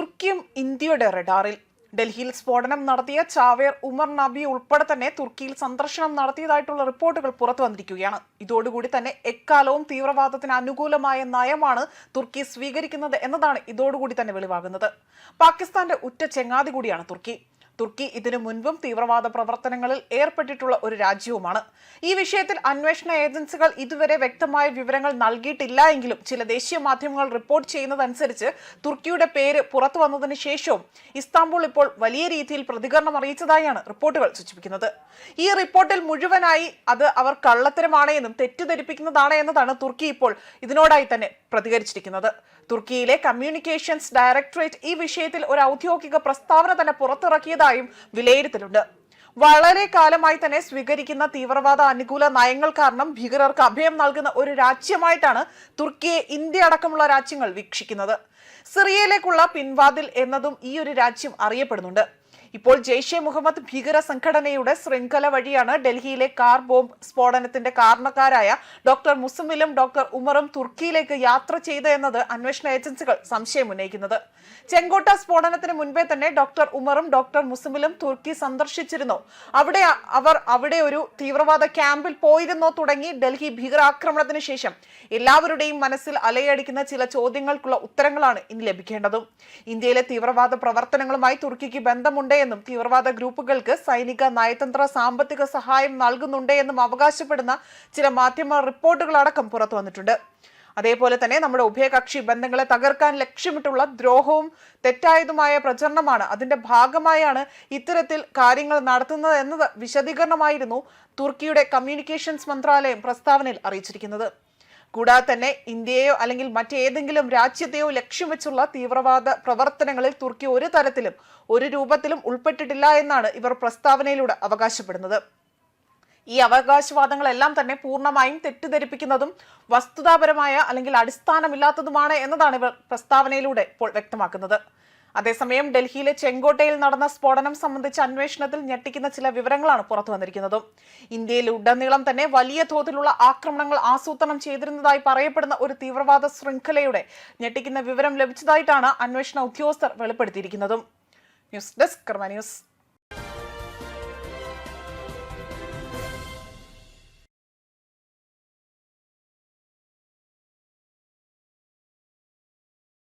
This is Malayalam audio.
തുർക്കിയും ഇന്ത്യയുടെ റഡാറിൽ. ഡൽഹിയിൽ സ്ഫോടനം നടത്തിയ ചാവേർ ഉമർ നബി ഉൾപ്പെടെ തന്നെ തുർക്കിയിൽ സന്ദർശനം നടത്തിയതായിട്ടുള്ള റിപ്പോർട്ടുകൾ പുറത്തു വന്നിരിക്കുകയാണ്. ഇതോടുകൂടി തന്നെ എക്കാലവും തീവ്രവാദത്തിന് അനുകൂലമായ നയമാണ് തുർക്കി സ്വീകരിക്കുന്നത് എന്നതാണ് ഇതോടുകൂടി തന്നെ വെളിവാകുന്നത്. പാകിസ്ഥാന്റെ ഉറ്റ ചെങ്ങാതി കൂടിയാണ് തുർക്കി. തുർക്കി ഇതിനു മുൻപും തീവ്രവാദ പ്രവർത്തനങ്ങളിൽ ഏർപ്പെട്ടിട്ടുള്ള ഒരു രാജ്യവുമാണ്. ഈ വിഷയത്തിൽ അന്വേഷണ ഏജൻസികൾ ഇതുവരെ വ്യക്തമായ വിവരങ്ങൾ നൽകിയിട്ടില്ല എങ്കിലും ചില ദേശീയ മാധ്യമങ്ങൾ റിപ്പോർട്ട് ചെയ്യുന്നതനുസരിച്ച് തുർക്കിയുടെ പേര് പുറത്തു വന്നതിന് ശേഷവും ഇസ്താംബുൾ ഇപ്പോൾ വലിയ രീതിയിൽ പ്രതികരണം അറിയിച്ചതായാണ് റിപ്പോർട്ടുകൾ സൂചിപ്പിക്കുന്നത്. ഈ റിപ്പോർട്ടിൽ മുഴുവനായി അത് അവർ കള്ളത്തരമാണ് എന്നും തെറ്റിദ്ധരിപ്പിക്കുന്നതാണ് എന്നതാണ് തുർക്കി ഇപ്പോൾ ഇതിനോടായി തന്നെ പ്രതികരിച്ചിരിക്കുന്നത്. തുർക്കിയിലെ കമ്മ്യൂണിക്കേഷൻസ് ഡയറക്ടറേറ്റ് ഈ വിഷയത്തിൽ ഒരു ഔദ്യോഗിക പ്രസ്താവന തന്നെ പുറത്തിറക്കിയതായും വിലയിരുത്തലുണ്ട്. വളരെ കാലമായി തന്നെ സ്വീകരിക്കുന്ന തീവ്രവാദ അനുകൂല നയങ്ങൾ കാരണം ഭീകരർക്ക് അഭയം നൽകുന്ന ഒരു രാജ്യമായിട്ടാണ് തുർക്കിയെ ഇന്ത്യ അടക്കമുള്ള രാജ്യങ്ങൾ വീക്ഷിക്കുന്നത്. സിറിയയിലേക്കുള്ള പിൻവാതിൽ എന്നതും ഈ ഒരു രാജ്യം അറിയപ്പെടുന്നുണ്ട്. ഇപ്പോൾ ജെയ്ഷെ മുഹമ്മദ് ഭീകര സംഘടനയുടെ ശൃംഖല വഴിയാണ് ഡൽഹിയിലെ കാർ ബോംബ് സ്ഫോടനത്തിന്റെ കാരണക്കാരായ ഡോക്ടർ മുസമിലും ഡോക്ടർ ഉമറും തുർക്കിയിലേക്ക് യാത്ര ചെയ്ത എന്നത് അന്വേഷണ ഏജൻസികൾ സംശയം ഉന്നയിക്കുന്നത്. ചെങ്കോട്ട സ്ഫോടനത്തിന് മുൻപേ തന്നെ ഡോക്ടർ ഉമറും ഡോക്ടർ മുസമിലും തുർക്കി സന്ദർശിച്ചിരുന്നു. അവിടെ അവർ അവിടെ ഒരു തീവ്രവാദ ക്യാമ്പിൽ പോയിരുന്നോ തുടങ്ങി ഡൽഹി ഭീകരാക്രമണത്തിന് ശേഷം. എല്ലാവരുടെയും മനസ്സിൽ അലയടിക്കുന്ന ചില ചോദ്യങ്ങൾക്കുള്ള ഉത്തരങ്ങളാണ് ഇനി ലഭിക്കേണ്ടതും. ഇന്ത്യയിലെ തീവ്രവാദ പ്രവർത്തനങ്ങളുമായി തുർക്കിക്ക് ബന്ധമുണ്ട് എന്നും തീവ്രവാദ ഗ്രൂപ്പുകൾക്ക് സൈനിക നയതന്ത്ര സാമ്പത്തിക സഹായം നൽകുന്നുണ്ടെന്നും അവകാശപ്പെടുന്ന ചില മാധ്യമ റിപ്പോർട്ടുകളടക്കം പുറത്തു വന്നിട്ടുണ്ട്. അതേപോലെ തന്നെ നമ്മുടെ ഉഭയകക്ഷി ബന്ധങ്ങളെ തകർക്കാൻ ലക്ഷ്യമിട്ടുള്ള ദ്രോഹവും തെറ്റായതുമായ പ്രചരണമാണ് അതിന്റെ ഭാഗമായാണ് ഇത്തരത്തിൽ കാര്യങ്ങൾ നടത്തുന്നത് എന്നത് വിശദീകരണമായിരുന്നു തുർക്കിയുടെ കമ്മ്യൂണിക്കേഷൻസ് മന്ത്രാലയം പ്രസ്താവനയിൽ അറിയിച്ചിരിക്കുന്നത്. കൂടാതെ തന്നെ ഇന്ത്യയോ അല്ലെങ്കിൽ മറ്റേതെങ്കിലും രാജ്യത്തെയോ ലക്ഷ്യം വെച്ചുള്ള തീവ്രവാദ പ്രവർത്തനങ്ങളിൽ തുർക്കി ഒരു തരത്തിലും ഒരു രൂപത്തിലും ഉൾപ്പെട്ടിട്ടില്ല എന്നാണ് ഇവർ പ്രസ്താവനയിലൂടെ അവകാശപ്പെടുന്നത്. ഈ അവകാശവാദങ്ങളെല്ലാം തന്നെ പൂർണമായും തെറ്റിദ്ധരിപ്പിക്കുന്നതും വസ്തുതാപരമായ അല്ലെങ്കിൽ അടിസ്ഥാനമില്ലാത്തതുമാണ് എന്നതാണ് ഇവർ പ്രസ്താവനയിലൂടെ ഇപ്പോൾ വ്യക്തമാക്കുന്നത്. അതേസമയം ഡൽഹിയിലെ ചെങ്കോട്ടയിൽ നടന്ന സ്ഫോടനം സംബന്ധിച്ച അന്വേഷണത്തിൽ ഞെട്ടിക്കുന്ന ചില വിവരങ്ങളാണ് പുറത്തു വന്നിരിക്കുന്നത്. ഇന്ത്യയിൽ ഉടനീളം തന്നെ വലിയ തോതിലുള്ള ആക്രമണങ്ങൾ ആസൂത്രണം ചെയ്തിരുന്നതായി പറയപ്പെടുന്ന ഒരു തീവ്രവാദ ശൃംഖലയുടെ ഞെട്ടിക്കുന്ന വിവരം ലഭിച്ചതായിട്ടാണ് അന്വേഷണ ഉദ്യോഗസ്ഥർ വെളിപ്പെടുത്തിയിരിക്കുന്നത്. ന്യൂസ് ഡെസ്ക് കർമ്മ